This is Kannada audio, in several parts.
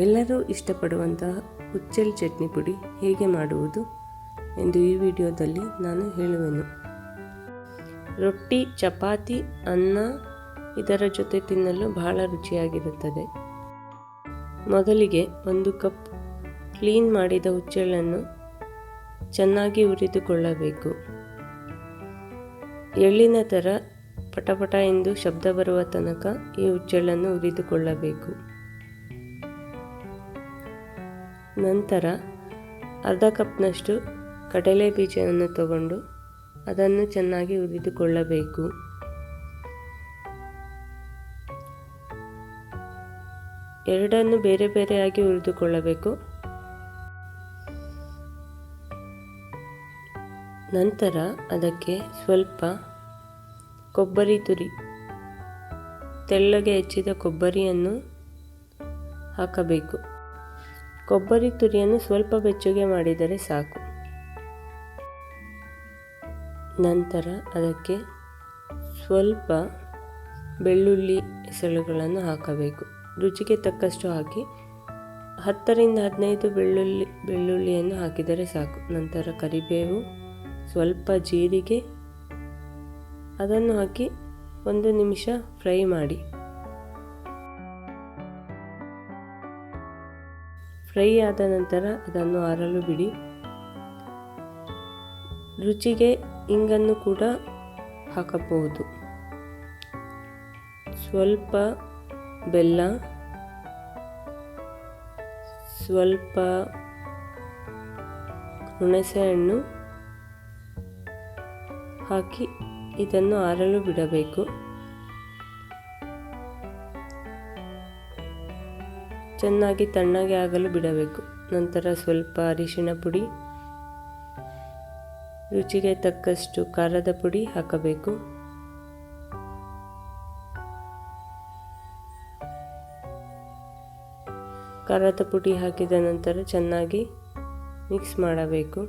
ಎಲ್ಲರೂ ಇಷ್ಟಪಡುವಂತಹ ಹುಚ್ಚೆಲ್ ಚಟ್ನಿ ಪುಡಿ ಹೇಗೆ ಮಾಡುವುದು ಎಂದು ಈ ವಿಡಿಯೋದಲ್ಲಿ ನಾನು ಹೇಳುವೆನು. ರೊಟ್ಟಿ, ಚಪಾತಿ, ಅನ್ನ ಇದರ ಜೊತೆ ತಿನ್ನಲು ಬಹಳ ರುಚಿಯಾಗಿರುತ್ತದೆ. ಮೊದಲಿಗೆ ಒಂದು ಕಪ್ ಕ್ಲೀನ್ ಮಾಡಿದ ಹುಚ್ಚೆಳ್ಳನ್ನು ಚೆನ್ನಾಗಿ ಉರಿದುಕೊಳ್ಳಬೇಕು ಎಳ್ಳಿನ ಥರ ಪಟಪಟ ಎಂದು ಶಬ್ದ ಬರುವ ತನಕ ಈ ಹುಚ್ಚೆಳ್ಳನ್ನು ಹುರಿದುಕೊಳ್ಳಬೇಕು. ನಂತರ ಅರ್ಧ ಕಪ್ನಷ್ಟು ಕಡಲೆ ಬೀಜವನ್ನು ತಗೊಂಡು ಅದನ್ನು ಚೆನ್ನಾಗಿ ಉರಿದುಕೊಳ್ಳಬೇಕು ಎರಡನ್ನು ಬೇರೆ ಬೇರೆಯಾಗಿ ಉರಿದುಕೊಳ್ಳಬೇಕು ನಂತರ ಅದಕ್ಕೆ ಸ್ವಲ್ಪ ಕೊಬ್ಬರಿ ತುರಿ, ತೆಳ್ಳಗೆ ಹೆಚ್ಚಿದ ಕೊಬ್ಬರಿಯನ್ನು ಹಾಕಬೇಕು. ಕೊಬ್ಬರಿ ತುರಿಯನ್ನು ಸ್ವಲ್ಪ ಬೆಚ್ಚಗೆ ಮಾಡಿದರೆ ಸಾಕು. ನಂತರ ಅದಕ್ಕೆ ಸ್ವಲ್ಪ ಬೆಳ್ಳುಳ್ಳಿ ಎಸಳುಗಳನ್ನು ಹಾಕಬೇಕು. ರುಚಿಗೆ ತಕ್ಕಷ್ಟು ಹಾಕಿ ಹತ್ತರಿಂದ ಹದಿನೈದು ಬೆಳ್ಳುಳ್ಳಿ, ಬೆಳ್ಳುಳ್ಳಿಯನ್ನು ಹಾಕಿದರೆ ಸಾಕು. ನಂತರ ಕರಿಬೇವು, ಸ್ವಲ್ಪ ಜೀರಿಗೆ, ಅದನ್ನು ಹಾಕಿ ಒಂದು ನಿಮಿಷ ಫ್ರೈ ಮಾಡಿ. ಫ್ರೈ ಆದ ನಂತರ ಅದನ್ನು ಆರಲು ಬಿಡಿ. ರುಚಿಗೆ ಇಂಗನ್ನು ಕೂಡ ಹಾಕಬಹುದು. ಸ್ವಲ್ಪ ಬೆಲ್ಲ, ಸ್ವಲ್ಪ ಹುಣಸೆಹಣ್ಣು ಹಾಕಿ ಇದನ್ನು ಆರಲು ಬಿಡಬೇಕು. ಚೆನ್ನಾಗಿ ತಣ್ಣಗೆ ಆಗಲು ಬಿಡಬೇಕು. ನಂತರ ಸ್ವಲ್ಪ ಅರಿಶಿಣ ಪುಡಿ, ರುಚಿಗೆ ತಕ್ಕಷ್ಟು ಖಾರದ ಪುಡಿ ಹಾಕಬೇಕು. ಖಾರದ ಪುಡಿ ಹಾಕಿದ ನಂತರ ಚೆನ್ನಾಗಿ ಮಿಕ್ಸ್ ಮಾಡಬೇಕು.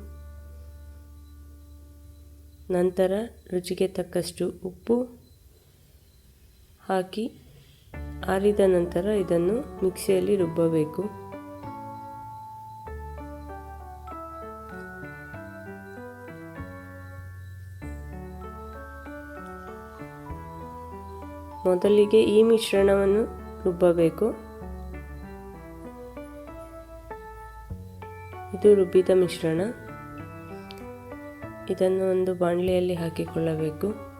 ನಂತರ ರುಚಿಗೆ ತಕ್ಕಷ್ಟು ಉಪ್ಪು ಹಾಕಿ ಆರಿದ ನಂತರ ಇದನ್ನು ಮಿಕ್ಸಿಯಲ್ಲಿ ರುಬ್ಬಬೇಕು. ಮೊದಲಿಗೆ ಈ ಮಿಶ್ರಣವನ್ನು ರುಬ್ಬಬೇಕು. ಇದು ರುಬ್ಬಿದ ಮಿಶ್ರಣ. ಇದನ್ನು ಒಂದು ಬಾಣಲೆಯಲ್ಲಿ ಹಾಕಿಕೊಳ್ಳಬೇಕು.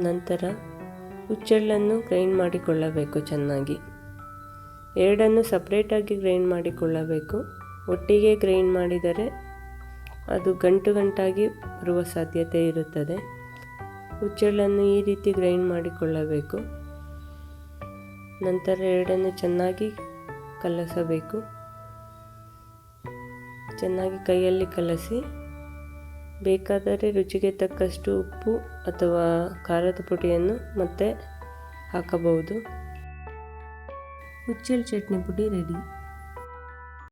ನಂತರ ಹುಚ್ಚೆಳ್ಳನ್ನು ಗ್ರೈಂಡ್ ಮಾಡಿಕೊಳ್ಳಬೇಕು ಚೆನ್ನಾಗಿ. ಎರಡನ್ನು ಸಪ್ರೇಟಾಗಿ ಗ್ರೈಂಡ್ ಮಾಡಿಕೊಳ್ಳಬೇಕು. ಒಟ್ಟಿಗೆ ಗ್ರೈಂಡ್ ಮಾಡಿದರೆ ಅದು ಗಂಟು ಗಂಟಾಗಿ ಬರುವ ಸಾಧ್ಯತೆ ಇರುತ್ತದೆ. ಹುಚ್ಚೆಳ್ಳನ್ನು ಈ ರೀತಿ ಗ್ರೈಂಡ್ ಮಾಡಿಕೊಳ್ಳಬೇಕು. ನಂತರ ಎರಡನ್ನು ಚೆನ್ನಾಗಿ ಕಲಸಬೇಕು. ಚೆನ್ನಾಗಿ ಕೈಯಲ್ಲಿ ಕಲಸಿ ಬೇಕಾದರೆ ರುಚಿಗೆ ತಕ್ಕಷ್ಟು ಉಪ್ಪು ಅಥವಾ ಖಾರದ ಪುಡಿಯನ್ನು ಮತ್ತೆ ಹಾಕಬಹುದು. ಹುಚ್ಚೆಳ್ಳು ಚಟ್ನಿ ಪುಡಿ ರೆಡಿ